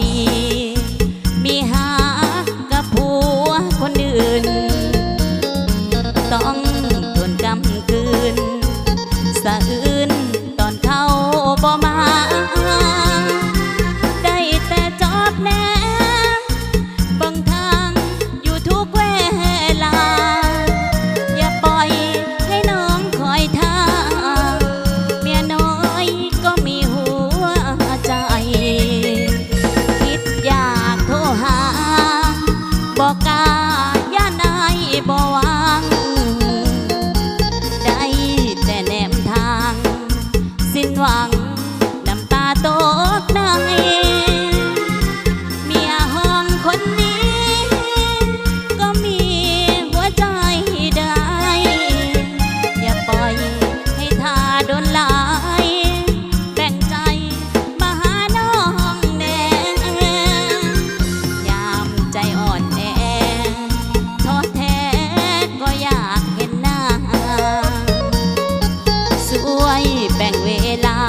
ดี มีหากับผัวคนอื่น ต้องทนกำคืนสะอื้น อย่านายบ่วา el